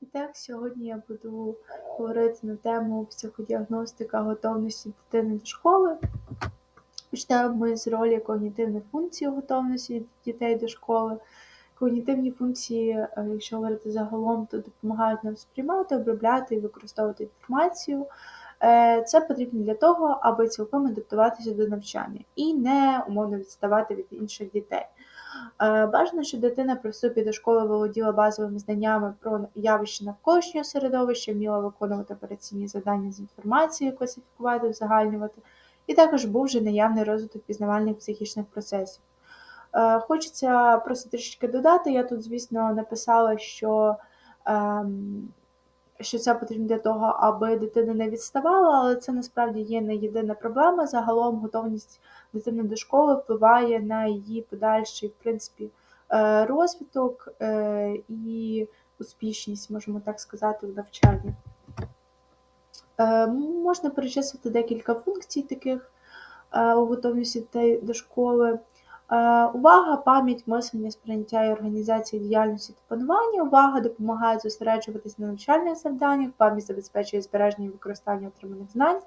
І так, сьогодні я буду говорити на тему психодіагностика готовності дитини до школи. Почнемо ми з ролі когнітивних функцій готовності дітей до школи. Когнітивні функції, е, якщо говорити загалом, то допомагають нам сприймати, обробляти і використовувати інформацію. Е, це потрібно для того, аби цілком адаптуватися до навчання і не умовно відставати від інших дітей. Е, бажано, щоб дитина при вступі до школи володіла базовими знаннями про явище навколишнього середовища, вміла виконувати операційні завдання з інформацією, класифікувати, узагальнювати, і також був вже наявний розвиток пізнавальних психічних процесів. Е, хочеться просто трішки додати. Я тут, звісно, написала, що ем, що це потрібно для того, аби дитина не відставала, але це насправді є не єдина проблема. Загалом готовність дитини до школи впливає на її подальший, в принципі, е, розвиток е, і успішність, можемо так сказати, в навчанні. Е, можна перечислити декілька функцій таких у готовності дітей до школи. Е, увага, пам'ять, мислення, сприйняття і організація діяльності та панування. Увага допомагає зосереджуватись на навчальних завданнях, пам'ять забезпечує збереження і використання отриманих знань.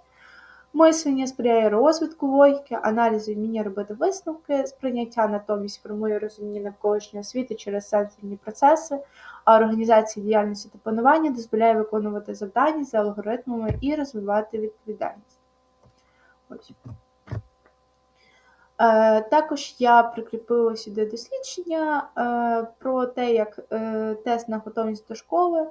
Мислення сприяє розвитку логіки, аналізу вміння робити висновки, сприйняття натомість формує розуміння навколишнього світу через сенсорні процеси, а організація діяльності та панування дозволяє виконувати завдання за алгоритмами і розвивати відповідальність. Ось. Е, також я прикріпила сюди дослідження е, про те, як е, тест на готовність до школи,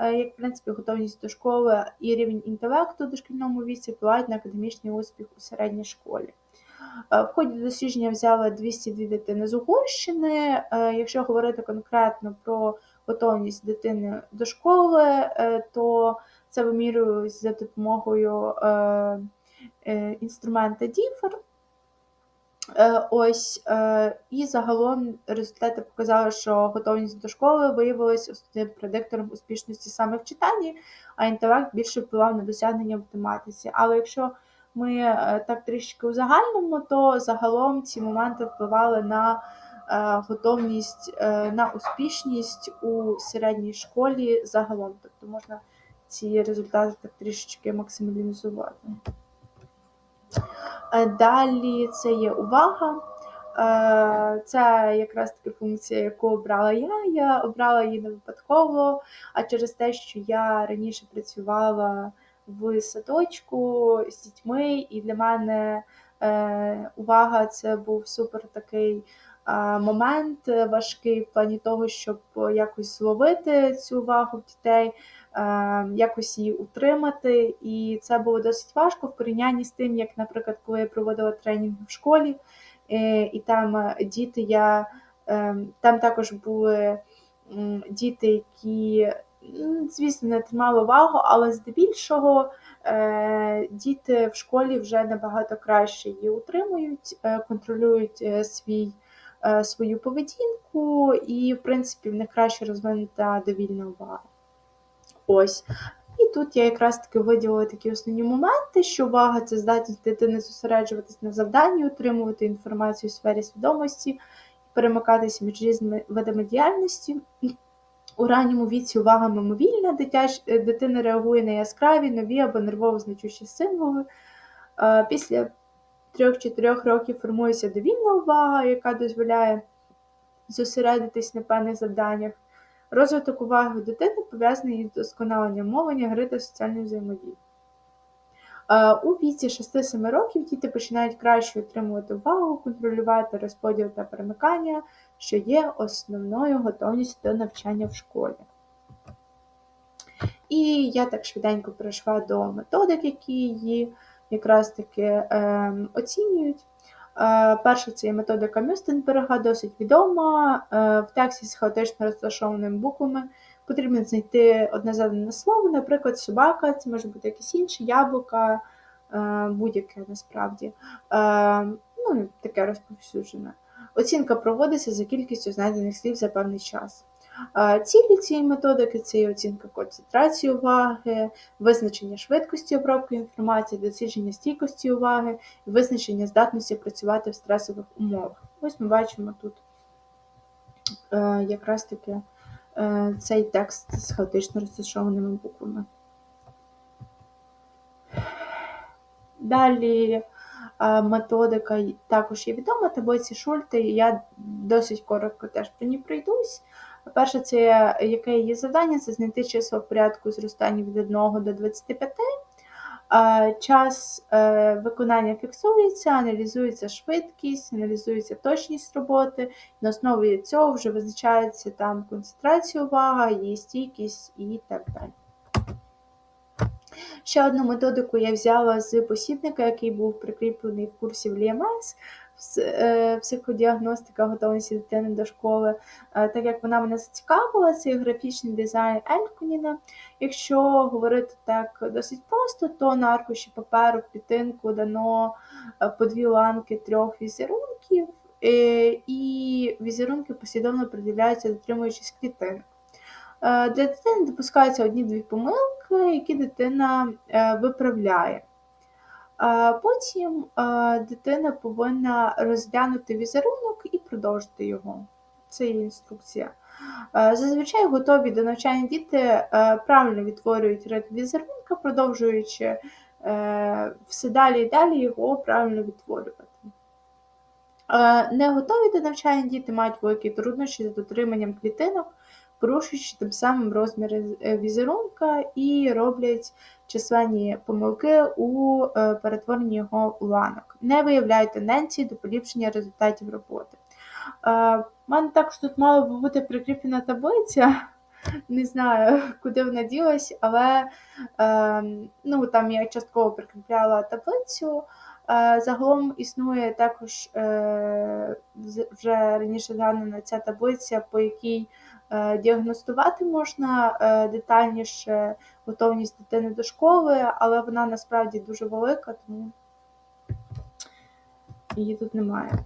як в принципі готовність до школи і рівень інтелекту дошкільному віці впливають на академічний успіх у середній школі. В ході дослідження взяли 202 дитини з Угорщини. Якщо говорити конкретно про готовність дитини до школи, то це вимірюється за допомогою інструмента DIFR. Е, ось е, і загалом результати показали, що готовність до школи виявилася основним предиктором успішності саме в читанні, а інтелект більше впливав на досягнення в математиці. Але якщо ми е, так трішки узагальнимо, то загалом ці моменти впливали на готовність на успішність у середній школі загалом. Тобто можна ці результати так трішечки максималізувати. Е, далі це є увага. Е, це якраз таки функція, яку обрала я. Я обрала її не випадково, а через те, що я раніше працювала в садочку з дітьми, і для мене е, увага це був супер такий момент важкий в плані того, щоб якось зловити цю увагу в дітей. Ем, якось її утримати. І це було досить важко в порівнянні з тим, як, наприклад, коли я проводила тренінг в школі, е, і там е, діти я там також були діти, які, звісно, не тримали увагу, але здебільшого е, діти в школі вже набагато краще її утримують, контролюють свій. Свою поведінку, і, в принципі, в них краще розвинута довільна увага. Ось. І тут я якраз таки виділила такі основні моменти, що увага це здатність дитини зосереджуватись на завданні, отримувати інформацію у сфері свідомості, перемикатися між різними видами діяльності. У ранньому віці увага мимовільна, дитяч... дитина реагує на яскраві, нові або нервово значущі символи. Після 3-4 років формується довільна увага, яка дозволяє зосередитись на певних завданнях. Розвиток уваги дитини пов'язаний із досконаленням мовлення, гри та соціальної взаємодії. У віці 6-7 років діти починають краще отримувати увагу, контролювати розподіл та перемикання, що є основною готовністю до навчання в школі. І я так швиденько перейшла до методик, які її якраз таки е, оцінюють. Е, перша це є методика Мюстенберга, досить відома. Е, в тексті з хаотично розташованими буквами потрібно знайти одне задане слово, наприклад, собака, це може бути якесь інше, яблука, е, будь-яке насправді. Ну, Таке розповсюджене. Оцінка проводиться за кількістю знайдених слів за певний час. Цілі цієї методики це є оцінка концентрації уваги, визначення швидкості обробки інформації, дослідження стійкості уваги, визначення здатності працювати в стресових умовах. Ось ми бачимо тут е, якраз таки е, цей текст з хаотично розташованими буквами. Далі е, методика також є відома, таблиці Шульта, і я досить коротко теж про ній пройдусь. Перше, це яке є завдання, це знайти число в порядку зростання від 1 до 25. Е, Час е, виконання фіксується, аналізується швидкість, аналізується точність роботи. На основі цього вже визначається там концентрація увага, її стійкість і так далі. Ще одну методику я взяла з посібника, який був прикріплений в курсі в ЛІМС, психодіагностика готовності дитини до школи. Е, Так як вона мене зацікавила, це графічний дизайн Ельконіна. Якщо говорити так досить просто, то на аркуші паперу в клітинку дано е, по дві ланки трьох візерунків, е, і візерунки послідовно приділяються, дотримуючись клітинок. Е, Для дитини допускаються одні-дві помилки, які дитина е, виправляє. Потім дитина повинна розглянути візерунок і продовжити його. Це є інструкція. Зазвичай готові до навчання діти е, правильно відтворюють ритм візерунка, продовжуючи е, все далі і далі його правильно відтворювати. Е, Не готові до навчання діти мають великі труднощі з дотриманням клітинок, порушуючи тим самим розміри е, візерунка і роблять численні помилки у е, перетворенні його у ланок. Не виявляють тенденції до поліпшення результатів роботи. Е, У мене також тут мала би бути прикріплена таблиця. Не знаю, куди вона ділась, але е, ну, там я частково прикріпляла таблицю. Е, Загалом існує також е, вже раніше згадана ця таблиця, по якій е, діагностувати можна е, детальніше готовність дитини до школи, але вона насправді дуже велика, тому її тут немає.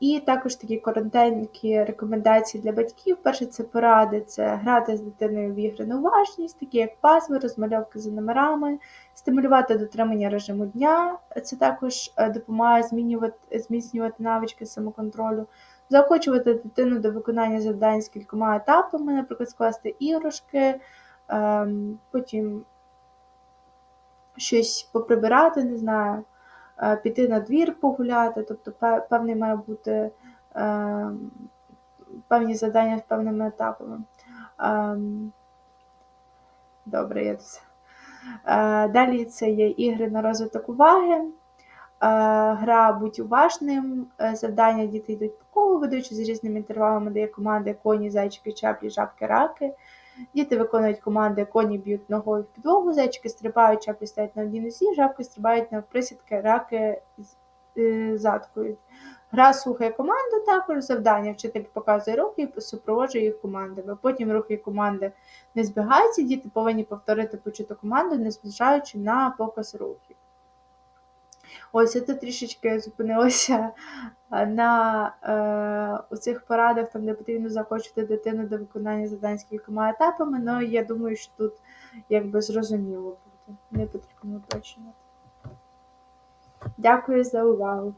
І також такі коротенькі рекомендації для батьків. Перше, це поради, це грати з дитиною в ігри на уважність, такі як пазли, розмальовки за номерами, стимулювати дотримання режиму дня. Це також е, допомагає змінювати, зміцнювати навички самоконтролю, заохочувати дитину до виконання завдань з кількома етапами, наприклад, скласти іграшки, ем, потім щось поприбирати, не знаю е, піти на двір погуляти, тобто певний має бути е, певні завдання з певними етапами. Ем, Добре, я тут. Е, Далі це є ігри на розвиток уваги. Гра будь уважним, е, завдання діти йдуть по колу, ведучи з різними інтервалами, дає команди коні, зайчики, чаплі, жабки, раки. Діти виконують команди, коні б'ють ногою в підлогу, зайчики стрибають, чаплі стоять на одній нозі, жабки стрибають на присідки, раки е, заткують. Гра слухає команду також, завдання. Вчитель показує рухи і супроводжує їх командами. Потім рухи команди не збігаються, діти повинні повторити почуту команду, не зважаючи на показ рухів. Ось тут трішечки зупинилася е, на е, у цих порадах, там, де потрібно заохочувати дитину до виконання завдань з кількома етапами, Ну я думаю, що тут якби зрозуміло буде, не потрібно уточнювати. Дякую за увагу.